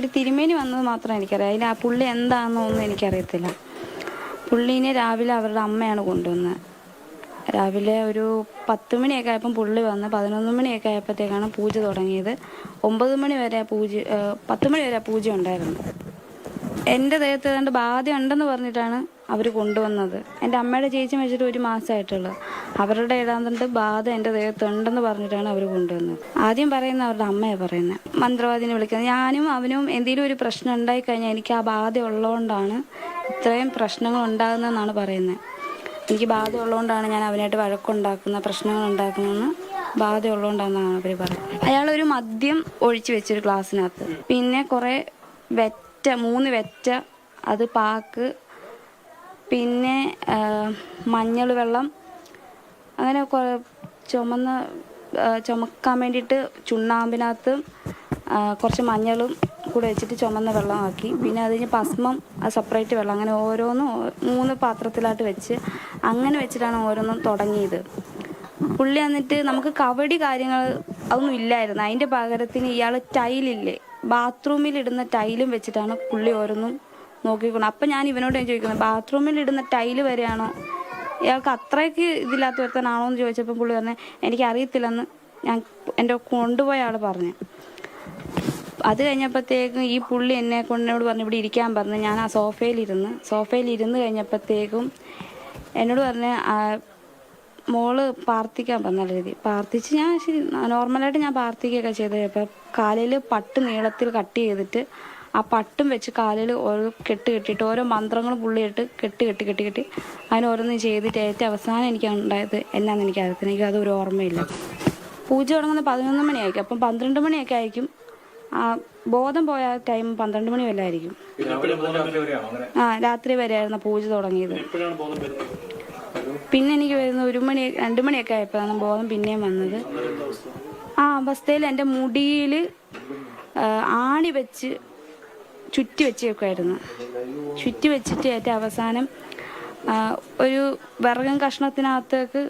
ഒരു തിരുമേനി വന്നത് മാത്രം എനിക്കറിയാം. അതിന് ആ പുള്ളി എന്താണെന്നൊന്നും എനിക്കറിയത്തില്ല. പുള്ളീനെ രാവിലെ അവരുടെ അമ്മയാണ് കൊണ്ടുവന്നത് രാവിലെ ഒരു പത്ത് മണിയൊക്കെ ആയപ്പം പുള്ളി വന്ന് പതിനൊന്ന് മണിയൊക്കെ ആയപ്പോഴത്തേക്കാണ് പൂജ തുടങ്ങിയത്. ഒമ്പത് മണി വരെ പൂജ പത്ത് മണി വരെ പൂജ ഉണ്ടായിരുന്നു. എന്റെ ദേഹത്ത് ഏതാണ്ട് ബാധ ഉണ്ടെന്ന് പറഞ്ഞിട്ടാണ് അവർ കൊണ്ടുവന്നത്. എന്റെ അമ്മയുടെ ചേച്ചി വെച്ചിട്ട് ഒരു മാസമായിട്ടുള്ളൂ അവരുടെ ഏതാണ്ട് ബാധ എന്റെ ദേഹത്ത് ഉണ്ടെന്ന് പറഞ്ഞിട്ടാണ് അവർ കൊണ്ടുവന്നത്. ആദ്യം പറയുന്ന അവരുടെ അമ്മയെ പറയുന്നത് മന്ത്രവാദിനെ വിളിക്കുന്നത്. ഞാനും അവനും എന്തെങ്കിലും ഒരു പ്രശ്നം ഉണ്ടായി കഴിഞ്ഞാൽ എനിക്ക് ആ ബാധ ഉള്ളതുകൊണ്ടാണ് ഇത്രയും പ്രശ്നങ്ങൾ ഉണ്ടാകുന്നതെന്നാണ് പറയുന്നത് എനിക്ക് ബാധ ഉള്ളതുകൊണ്ടാണ് ഞാൻ അവനായിട്ട് വഴക്കുണ്ടാക്കുന്ന പ്രശ്നങ്ങൾ ഉണ്ടാക്കുന്നതെന്ന് ബാധ ഉള്ളതുകൊണ്ടാണെന്നാണ് അവർ പറയുന്നത്. അയാളൊരു മദ്യം ഒഴിച്ചു വെച്ചൊരു ഗ്ലാസ്സിനകത്ത്. പിന്നെ കുറേ വെറ്റ മൂന്ന് വെറ്റ അത് പാക്ക്. പിന്നെ മഞ്ഞൾ വെള്ളം. അങ്ങനെ ചുമന്ന് ചുമക്കാൻ വേണ്ടിയിട്ട് ചുണ്ണാമ്പിനകത്ത് കുറച്ച് മഞ്ഞളും കൂടെ വെച്ചിട്ട് ചുമന്ന വെള്ളമാക്കി പിന്നെ അത് കഴിഞ്ഞ് ഭസ്മം സെപ്പറേറ്റ് വെള്ളം. അങ്ങനെ ഓരോന്നും മൂന്ന് പാത്രത്തിലായിട്ട് വെച്ച് അങ്ങനെ വെച്ചിട്ടാണ് ഓരോന്നും തുടങ്ങിയത്. പുള്ളി വന്നിട്ട് നമുക്ക് കബഡി കാര്യങ്ങൾ അതൊന്നും ഇല്ലായിരുന്നു. അതിന്റെ പകരത്തിന് ഇയാൾ ടൈലില്ലേ? ബാത്റൂമിൽ ഇടുന്ന ടൈലും വെച്ചിട്ടാണ് പുള്ളി ഓരോന്നും നോക്കിക്കൊണ്ട് അപ്പം ഞാൻ ഇവനോട് ഞാൻ ചോദിക്കുന്നത് ബാത്റൂമിൽ ഇടുന്ന ടൈൽ വരെയാണോ? ഇയാൾക്ക് അത്രയ്ക്ക് ഇതില്ലാത്ത ഒരുത്തനാണോ എന്ന് ചോദിച്ചപ്പോൾ പുള്ളി പറഞ്ഞു എനിക്ക് അറിയത്തില്ലെന്ന് ഞാൻ എന്റെ കൊണ്ടുപോയ ആൾ പറഞ്ഞു. അത് കഴിഞ്ഞപ്പോഴത്തേക്കും ഈ പുള്ളി എന്നെ കൊണ്ടിനോട് പറഞ്ഞു ഇവിടെ ഇരിക്കാൻ പറഞ്ഞു. ഞാൻ ആ സോഫയിലിരുന്ന് സോഫയിൽ ഇരുന്ന് കഴിഞ്ഞപ്പോഴത്തേക്കും എന്നോട് പറഞ്ഞ് മോൾ പ്രാർത്ഥിക്കാൻ പറഞ്ഞ രീതി പ്രാർത്ഥിച്ച് ഞാൻ ശരി നോർമലായിട്ട് ഞാൻ പ്രാർത്ഥിക്കുകയൊക്കെ ചെയ്ത്. അപ്പോൾ കാലിൽ പട്ട് നീളത്തിൽ കട്ട് ചെയ്തിട്ട് ആ പട്ടും വെച്ച് കാലിൽ ഓരോ കെട്ട് കെട്ടിയിട്ട് ഓരോ മന്ത്രങ്ങളും പുള്ളിയിട്ട് കെട്ട് കെട്ടി കെട്ടി കെട്ടി അതിന് ഓരോന്നും ചെയ്തിട്ട് ഏറ്റവും അവസാനം എനിക്ക് ഉണ്ടായത് എന്നാന്ന് എനിക്ക് അറിയത്തില്ല. എനിക്ക് അതൊരു ഓർമ്മയില്ല. പൂജ തുടങ്ങുന്ന പതിനൊന്ന് മണിയായിരിക്കും. അപ്പം പന്ത്രണ്ട് മണിയൊക്കെ ആയിരിക്കും. ആ ബോധം പോയ ടൈം പന്ത്രണ്ട് മണി വരെയാണോ ആ രാത്രി വരെയായിരുന്നു പൂജ തുടങ്ങിയത്. പിന്നെ എനിക്ക് വരുന്ന ഒരു മണി രണ്ട് മണിയൊക്കെ ആയപ്പോഴാണ് ബോധം പിന്നെയും വന്നത്. ആ അവസ്ഥയിൽ എന്റെ മുടിയിൽ ആണി വെച്ച് ചുറ്റി വെച്ചേക്കുമായിരുന്നു ചുറ്റി വെച്ചിട്ട് ഏറ്റവും അവസാനം ഒരു വിറകൻ കഷ്ണത്തിനകത്തേക്ക്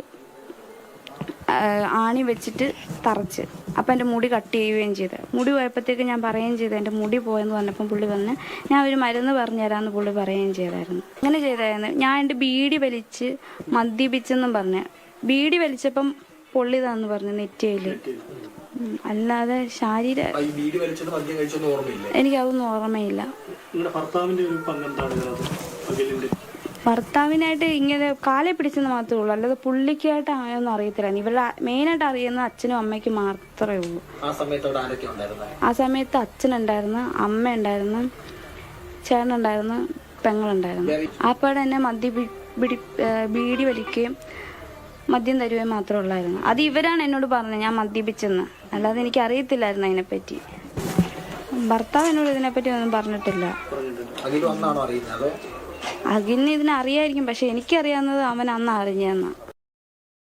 ആണി വെച്ചിട്ട് തറച്ച്. അപ്പം എന്റെ മുടി കട്ട് ചെയ്യുകയും ചെയ്ത്. മുടി പോയപ്പോഴത്തേക്ക് ഞാൻ പറയുകയും ചെയ്തു എന്റെ മുടി പോയെന്ന് പറഞ്ഞപ്പം പുള്ളി പറഞ്ഞ് ഞാൻ ഒരു മരുന്ന് പറഞ്ഞുതരാമെന്ന് പുള്ളി പറയുകയും ചെയ്തായിരുന്നു. അങ്ങനെ ചെയ്തായിരുന്നു. ഞാൻ എന്റെ ബീഡി വലിച്ച് മദ്യപിച്ചെന്നും പറഞ്ഞ്. ബീഡി വലിച്ചപ്പം പൊള്ളിതാന്ന് പറഞ്ഞു നെറ്റിയിൽ. അല്ലാതെ ശാരീര എനിക്കതൊന്നും ഓർമ്മയില്ല. ഭർത്താവിന്റെ ഒരു ഭർത്താവിനായിട്ട് ഇങ്ങനെ കാലെ പിടിച്ചെന്ന് മാത്രമേ ഉള്ളൂ. അല്ലാതെ പുള്ളിക്കായിട്ട് ആയൊന്നും അറിയത്തില്ല. ഇവരുടെ മെയിനായിട്ട് അറിയുന്ന അച്ഛനും അമ്മയ്ക്കും മാത്രമേ ഉള്ളൂ. ആ സമയത്ത് അച്ഛനുണ്ടായിരുന്നു അമ്മ ഉണ്ടായിരുന്നു ചേട്ടനുണ്ടായിരുന്നു പെങ്ങളുണ്ടായിരുന്നു. പാടെ എന്നെ മദ്യ ബിടി പിടി ബീഡി വലിക്കുകയും മദ്യം തരുകയും മാത്രമേ ഉള്ളായിരുന്നു. അത് ഇവരാണ് എന്നോട് പറഞ്ഞത് ഞാൻ മദ്യപിച്ചെന്ന്. അല്ലാതെ എനിക്ക് അറിയത്തില്ലായിരുന്നു അതിനെപ്പറ്റി. ഭർത്താവ് എന്നോട് ഇതിനെപ്പറ്റി ഒന്നും പറഞ്ഞിട്ടില്ല. അഖിലിന് ഇതിനെ അറിയായിരിക്കും പക്ഷെ എനിക്കറിയാവുന്നത് അവൻ അന്ന് അറിഞ്ഞെന്നാ